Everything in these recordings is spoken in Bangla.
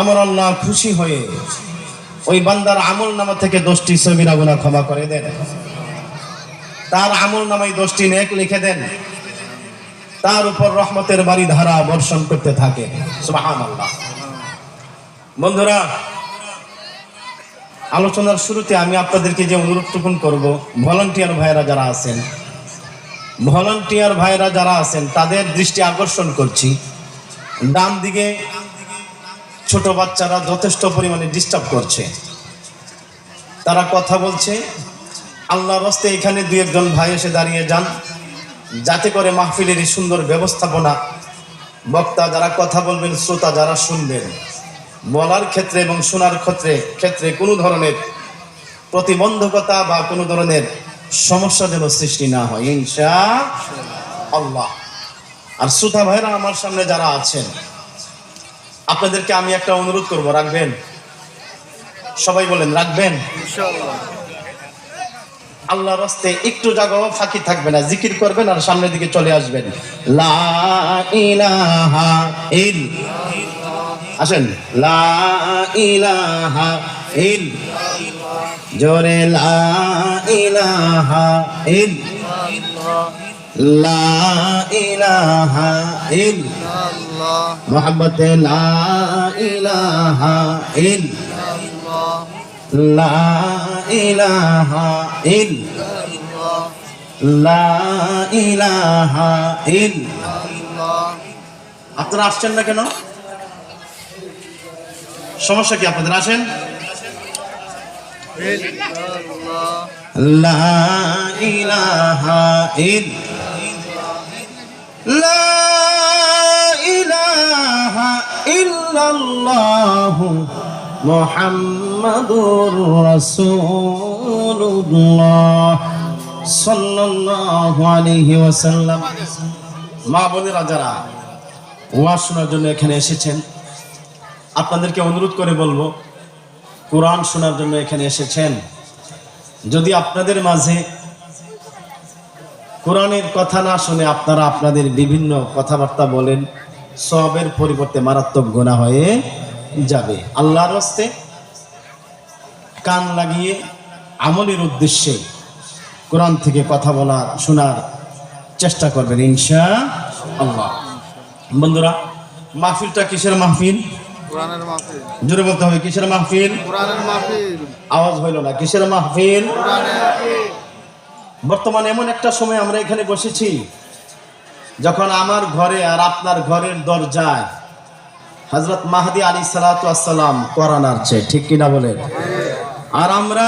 আমার আল্লাহ খুশি হয়ে ওই বান্দার আমল নামা থেকে দোষটি সবিরা গুণা ক্ষমা করে দেন। তার আমল নামাই দোষটি নেক লিখে দেন। তার উপর রহমতের বাড়ি ধারা বর্ষণ করতে থাকে। বন্ধুরা, আলোচনার শুরুতে আমি আপনাদেরকে যে অনুরোধটুকুন করব, ভলান্টিয়ার ভাইয়েরা যারা আছেন, ভলান্টিয়ার ভাইয়েরা যারা আছেন, তাদের দৃষ্টি আকর্ষণ করছি। ডান দিকে ছোট বাচ্চারা যথেষ্ট পরিমাণে ডিস্টার্ব করছে। তারা কথা বলছে আল্লাহ রস্তে এখানে দুই একজন ভাই এসে দাঁড়িয়ে যান। যাতে করে মাহফিলের এই সুন্দর ব্যবস্থাপনা বক্তা যারা কথা বলবেন, শ্রোতা যারা শুনবেন। বলার ক্ষেত্রে এবং শোনার ক্ষেত্রে ক্ষেত্রে কোনো ধরনের প্রতিবন্ধকতা বা কোনো ধরনের সমস্যা যেন সৃষ্টি না হয়। ইনশা আল্লাহ। আর শ্রোতা ভাইরা আমার সামনে যারা আছেন আপনাদেরকে আমি একটা অনুরোধ করব রাখবেন? সবাই বলেন রাখবেন? আল্লাহ রাস্তে একটু জায়গাও ফাঁকি থাকবে না। জিকির করবেন আর সামনের দিকে চলে আসবেন। লা ইলাহা ইল আসেন। লা ইলাহা ইল জোরে লা ইলাহা ইল লা ইলাহা ইল মোহাম্মদ, লা লা লা ইলাহা ইল আপনারা আসছেন না কেন? সমস্যা কি, আপনাদের আসেন? লা ইলাহা ইল লা ইল্লাল্লাহু মুহাম্মাদুর রাসূলুল্লাহ সাল্লাল্লাহু আলাইহি ওয়াসাল্লাম। মা বোনেরা যারা ওয়াজ শোনার জন্য এখানে এসেছেন, আপনাদেরকে অনুরোধ করে বলব, কোরআন শোনার জন্য এখানে এসেছেন। যদি আপনাদের মাঝে কোরআনের কথা না শুনে আপনারা আপনাদের বিভিন্ন কথাবার্তা বলেন সবের পরিবর্তে মারাত্মক গোনা হয়ে যাবে। আল্লাহর হস্তে কান লাগিয়ে আমলের উদ্দেশ্যে কোরআন থেকে কথা বলার শোনার চেষ্টা করবেন ইনশা আল্লাহ বন্ধুরা মাহফিলটা কিসের মাহফিল? জোরে বলতে হবে কিসের মাহফিল? আওয়াজ হইল না কিসের মাহফিল। বর্তমানে এমন একটা সময় আমরা এখানে বসেছি যখন আমার ঘরে আর আপনার ঘরের দরজায় হজরত মাহাদি আলী সালাতাম কোরআন আসছে, ঠিক কিনা বলেন? আর আমরা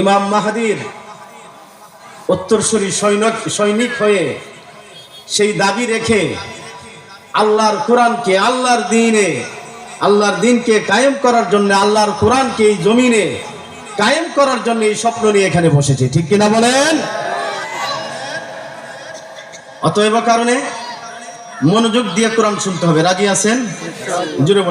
ইমাম মাহাদির উত্তরসূরি সৈনিক সৈনিক হয়ে সেই দাবি রেখে আল্লাহর কোরআনকে, আল্লাহর দিনে, আল্লাহর দিনকে কায়েম করার জন্য, আল্লাহর কোরআনকে এই জমিনে কায়েম করার জন্য এই স্বপ্ন নিয়ে এখানে বসেছে, ঠিক কিনা বলেন? অতএব কারণে মনোযোগ দিয়ে কোরআন শুনতে হবে রাজি আছেন জুড়ে।